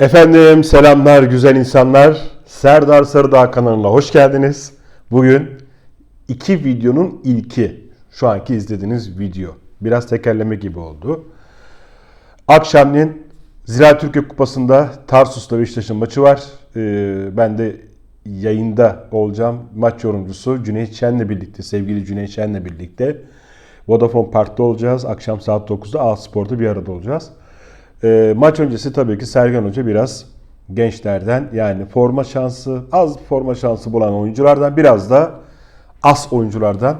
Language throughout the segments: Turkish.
Efendim selamlar güzel insanlar. Serdar Sarıdağ kanalına hoş geldiniz. Bugün iki videonun ilki. Şu anki izlediğiniz video. Biraz tekerleme gibi oldu. Akşamleyin Ziraat Türkiye Kupası'nda Tarsus'ta Beşiktaş'ın maçı var. Ee, ben de yayında olacağım. Maç yorumcusu Cüneyt Şen'le birlikte, sevgili Cüneyt Şen'le birlikte Vodafone Park'ta olacağız. Akşam saat 9'da A Spor'da bir arada olacağız. Ee, maç öncesi tabii ki Sergen Hoca biraz gençlerden yani forma şansı, az forma şansı bulan oyunculardan biraz da az oyunculardan.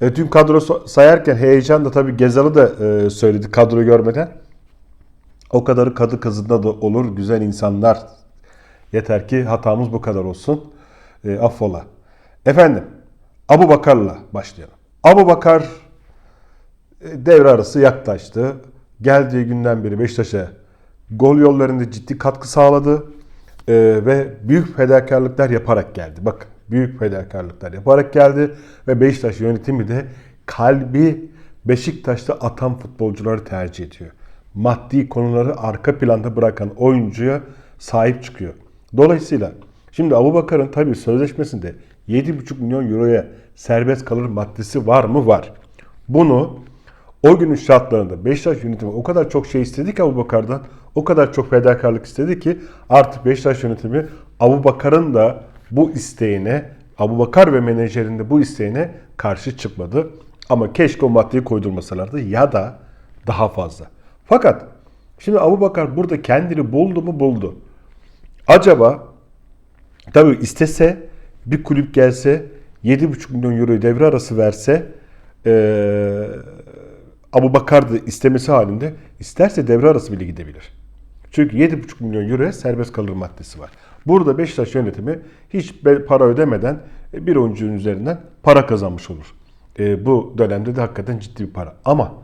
E, tüm kadro sayarken heyecan da tabii Gezal'ı da e, söyledi kadro görmeden. O kadarı kadı kızında da olur güzel insanlar. Yeter ki hatamız bu kadar olsun. E, affola. Efendim Abu Bakar'la başlayalım. Abu Bakar e, devre arası yaklaştı. Geldiği günden beri Beşiktaş'a gol yollarında ciddi katkı sağladı. E, ve büyük fedakarlıklar yaparak geldi. Bakın büyük fedakarlıklar yaparak geldi. Ve Beşiktaş yönetimi de kalbi Beşiktaş'ta atan futbolcuları tercih ediyor. Maddi konuları arka planda bırakan oyuncuya sahip çıkıyor. Dolayısıyla şimdi Abu Bakar'ın tabii sözleşmesinde 7,5 milyon euroya serbest kalır maddesi var mı? Var. Bunu o günün şartlarında Beşiktaş yönetimi o kadar çok şey istedi ki Abu Bakar'dan, o kadar çok fedakarlık istedi ki artık Beşiktaş yönetimi Abu Bakar'ın da bu isteğine, Abu Bakar ve menajerin de bu isteğine karşı çıkmadı. Ama keşke o maddeyi koydurmasalardı ya da daha fazla. Fakat şimdi Abu Bakar burada kendini buldu mu buldu. Acaba tabii istese bir kulüp gelse 7,5 milyon euroyu devre arası verse eee Abu Bakar da istemesi halinde isterse devre arası bile gidebilir. Çünkü 7,5 milyon euroya serbest kalır maddesi var. Burada Beşiktaş yönetimi hiç para ödemeden e, bir oyuncunun üzerinden para kazanmış olur. E, bu dönemde de hakikaten ciddi bir para. Ama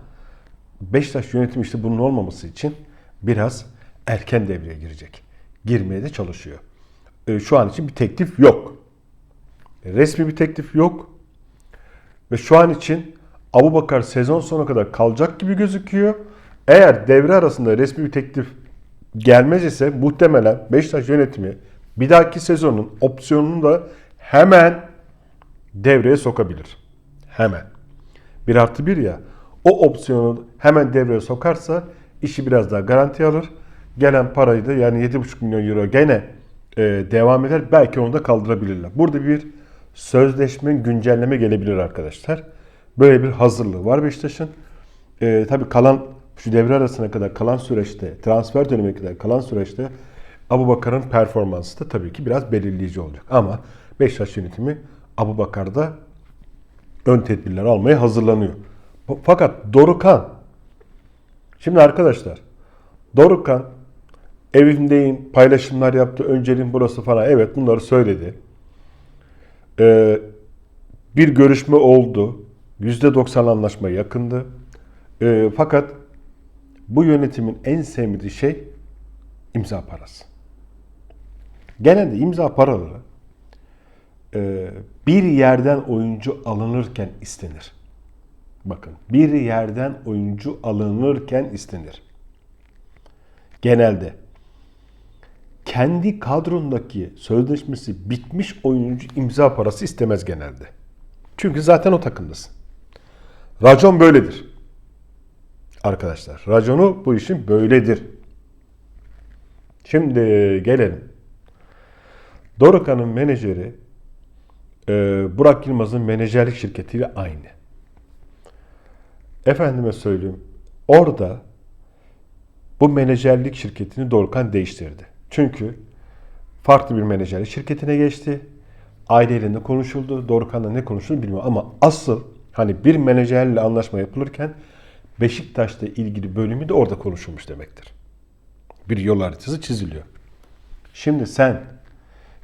Beşiktaş yönetimi işte bunun olmaması için biraz erken devreye girecek. Girmeye de çalışıyor. E, şu an için bir teklif yok. Resmi bir teklif yok. Ve şu an için Abu Bakar sezon sonuna kadar kalacak gibi gözüküyor. Eğer devre arasında resmi bir teklif gelmez ise muhtemelen Beşiktaş yönetimi bir dahaki sezonun opsiyonunu da hemen devreye sokabilir. Hemen. Bir artı bir ya. O opsiyonu hemen devreye sokarsa işi biraz daha garanti alır. Gelen parayı da yani 7,5 milyon euro gene e, devam eder. Belki onu da kaldırabilirler. Burada bir sözleşme güncelleme gelebilir arkadaşlar. Böyle bir hazırlığı var Beşiktaş'ın. E, tabii kalan şu devre arasına kadar kalan süreçte, transfer dönemine kadar kalan süreçte Abu Bakar'ın performansı da tabii ki biraz belirleyici olacak. Ama Beşiktaş yönetimi Abu Bakar'da ön tedbirler almaya hazırlanıyor. Fakat Dorukan Şimdi arkadaşlar Dorukan evimdeyim paylaşımlar yaptı önceliğim burası falan evet bunları söyledi. Ee, bir görüşme oldu. %90 anlaşma yakındı. Ee, fakat bu yönetimin en sevmediği şey imza parası. Genelde imza paraları e, bir yerden oyuncu alınırken istenir. Bakın bir yerden oyuncu alınırken istenir. Genelde kendi kadrondaki sözleşmesi bitmiş oyuncu imza parası istemez genelde. Çünkü zaten o takımdasın. Racon böyledir. Arkadaşlar raconu bu işin böyledir. Şimdi gelelim. Dorukhan'ın menajeri e, Burak Yılmaz'ın menajerlik şirketiyle aynı. Efendime söyleyeyim. Orada bu menajerlik şirketini Dorukhan değiştirdi. Çünkü farklı bir menajerlik şirketine geçti. Aileyle ne konuşuldu, Dorukhan'la ne konuşuldu bilmiyorum. Ama asıl hani bir menajerle anlaşma yapılırken Beşiktaş'la ilgili bölümü de orada konuşulmuş demektir. Bir yol haritası çiziliyor. Şimdi sen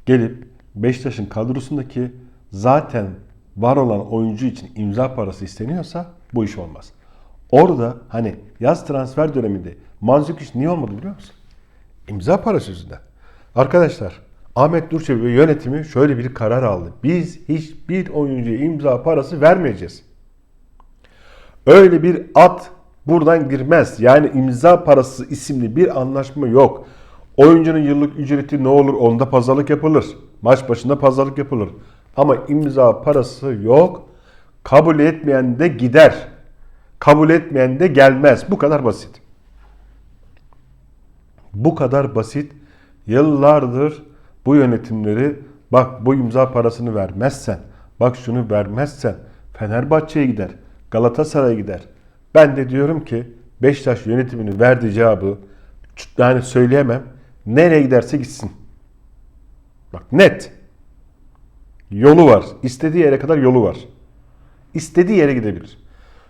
gelip Beşiktaş'ın kadrosundaki zaten var olan oyuncu için imza parası isteniyorsa bu iş olmaz. Orada hani yaz transfer döneminde Manzukic niye olmadı biliyor musun? İmza parası yüzünden. Arkadaşlar Ahmet Durçevi ve yönetimi şöyle bir karar aldı. Biz hiçbir oyuncuya imza parası vermeyeceğiz. Öyle bir at buradan girmez. Yani imza parası isimli bir anlaşma yok. Oyuncunun yıllık ücreti ne olur onda pazarlık yapılır. Maç başında pazarlık yapılır. Ama imza parası yok. Kabul etmeyen de gider. Kabul etmeyen de gelmez. Bu kadar basit. Bu kadar basit. Yıllardır bu yönetimleri bak bu imza parasını vermezsen, bak şunu vermezsen Fenerbahçe'ye gider, Galatasaray'a gider. Ben de diyorum ki Beşiktaş yönetiminin verdiği cevabı yani söyleyemem. Nereye giderse gitsin. Bak net. Yolu var. İstediği yere kadar yolu var. İstediği yere gidebilir.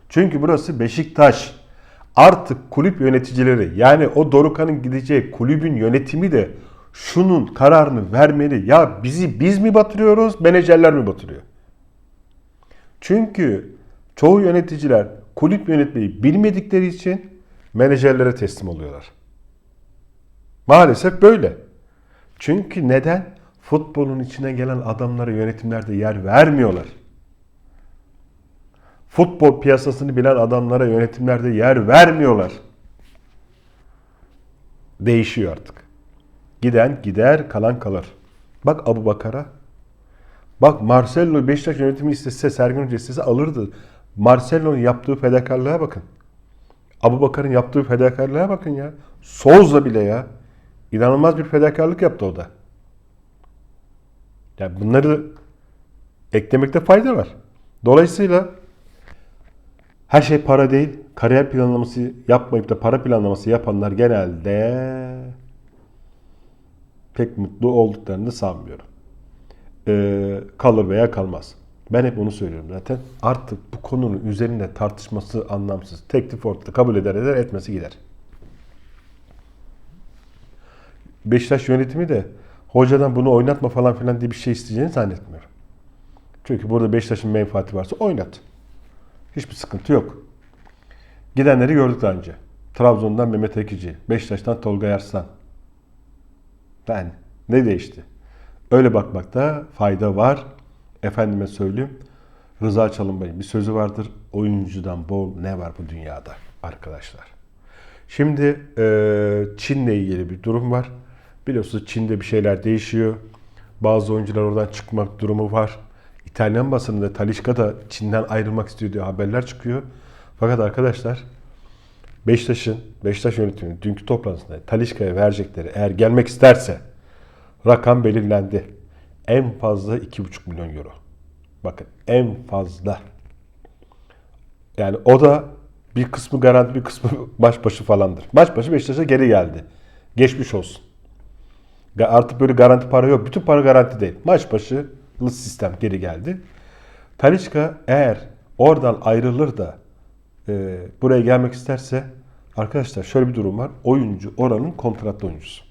Çünkü burası Beşiktaş. Artık kulüp yöneticileri yani o Dorukhan'ın gideceği kulübün yönetimi de şunun kararını vermeli. Ya bizi biz mi batırıyoruz, menajerler mi batırıyor? Çünkü çoğu yöneticiler kulüp yönetmeyi bilmedikleri için menajerlere teslim oluyorlar. Maalesef böyle. Çünkü neden? Futbolun içine gelen adamlara yönetimlerde yer vermiyorlar. Futbol piyasasını bilen adamlara yönetimlerde yer vermiyorlar. Değişiyor artık. Giden gider, kalan kalır. Bak Abu Bakar'a. Bak Marcelo Beşiktaş yönetimi istese, Sergen Hoca istese alırdı. Marcelo'nun yaptığı fedakarlığa bakın. Abu Bakar'ın yaptığı fedakarlığa bakın ya. Souza bile ya. İnanılmaz bir fedakarlık yaptı o da. Yani bunları eklemekte fayda var. Dolayısıyla her şey para değil. Kariyer planlaması yapmayıp da para planlaması yapanlar genelde pek mutlu olduklarını sanmıyorum. Ee, kalır veya kalmaz. Ben hep onu söylüyorum zaten. Artık bu konunun üzerinde tartışması anlamsız. Teklif ortada kabul eder eder etmesi gider. Beşiktaş yönetimi de hocadan bunu oynatma falan filan diye bir şey isteyeceğini zannetmiyorum. Çünkü burada Beşiktaş'ın menfaati varsa oynat. Hiçbir sıkıntı yok. Gidenleri gördük daha önce. Trabzon'dan Mehmet Ekici, Beşiktaş'tan Tolga Yarslan. Ben ne değişti? Öyle bakmakta fayda var. Efendime söyleyeyim. Rıza Çalınbay'ın bir sözü vardır. Oyuncudan bol ne var bu dünyada arkadaşlar. Şimdi e, Çin'le ilgili bir durum var. Biliyorsunuz Çin'de bir şeyler değişiyor. Bazı oyuncular oradan çıkmak durumu var. İtalyan basınında Talişka da Çin'den ayrılmak istiyor diye haberler çıkıyor. Fakat arkadaşlar Beşiktaş'ın, Beşiktaş yönetiminin dünkü toplantısında Talişka'ya verecekleri eğer gelmek isterse rakam belirlendi. En fazla 2,5 milyon euro. Bakın en fazla. Yani o da bir kısmı garanti bir kısmı baş başı falandır. Baş başı Beşiktaş'a geri geldi. Geçmiş olsun. Artık böyle garanti para yok. Bütün para garanti değil. Maç başı sistem geri geldi. Talişka eğer oradan ayrılır da e, buraya gelmek isterse arkadaşlar şöyle bir durum var. Oyuncu oranın kontratlı oyuncusu.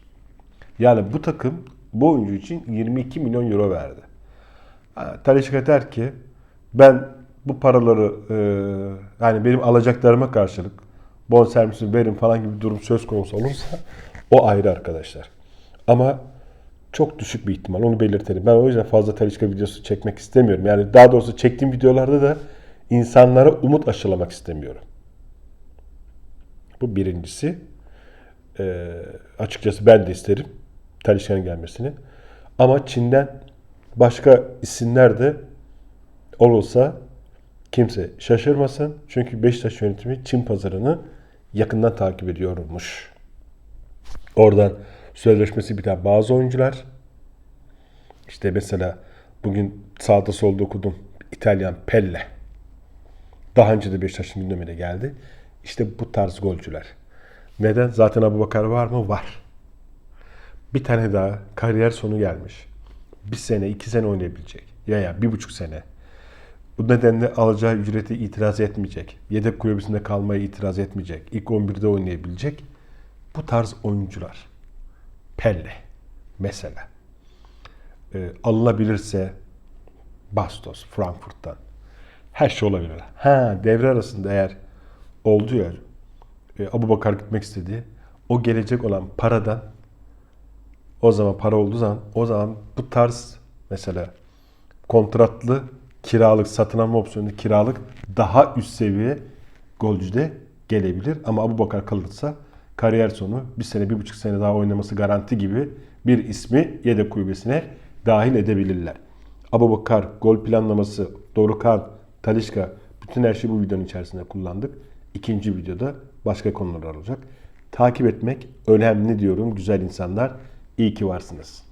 Yani bu takım bu oyuncu için 22 milyon euro verdi. Talişka der ki ben bu paraları e, yani benim alacaklarıma karşılık bonservisi verin falan gibi bir durum söz konusu olursa o ayrı arkadaşlar. Ama çok düşük bir ihtimal onu belirtelim. Ben o yüzden fazla Talişka videosu çekmek istemiyorum. Yani daha doğrusu çektiğim videolarda da insanlara umut aşılamak istemiyorum. Bu birincisi. Ee, açıkçası ben de isterim Talişka'nın gelmesini. Ama Çin'den başka isimler de olursa kimse şaşırmasın. Çünkü Beşiktaş yönetimi Çin pazarını yakından takip ediyormuş. Oradan sözleşmesi biten bazı oyuncular işte mesela bugün sağda solda okudum İtalyan Pelle. Daha önce de Beşiktaş'ın gündemine geldi. İşte bu tarz golcüler. Neden? Zaten Abu Bakar var mı? Var. Bir tane daha kariyer sonu gelmiş. Bir sene, iki sene oynayabilecek. Ya ya bir buçuk sene. Bu nedenle alacağı ücreti itiraz etmeyecek. Yedek kulübesinde kalmaya itiraz etmeyecek. İlk 11'de oynayabilecek. Bu tarz oyuncular. Pelle mesela. E, alınabilirse Bastos Frankfurt'tan. Her şey olabilir. Ha devre arasında eğer oldu ya. E, Abu Bakar gitmek istedi. O gelecek olan paradan o zaman para olduğu zaman o zaman bu tarz mesela kontratlı kiralık satın alma opsiyonu kiralık daha üst seviye golcüde gelebilir. Ama Abu Bakar kalırsa kariyer sonu bir sene bir buçuk sene daha oynaması garanti gibi bir ismi yedek kulübesine dahil edebilirler. Abu Bakar, gol planlaması, Dorukan, Talişka bütün her şeyi bu videonun içerisinde kullandık. İkinci videoda başka konular olacak. Takip etmek önemli diyorum güzel insanlar. İyi ki varsınız.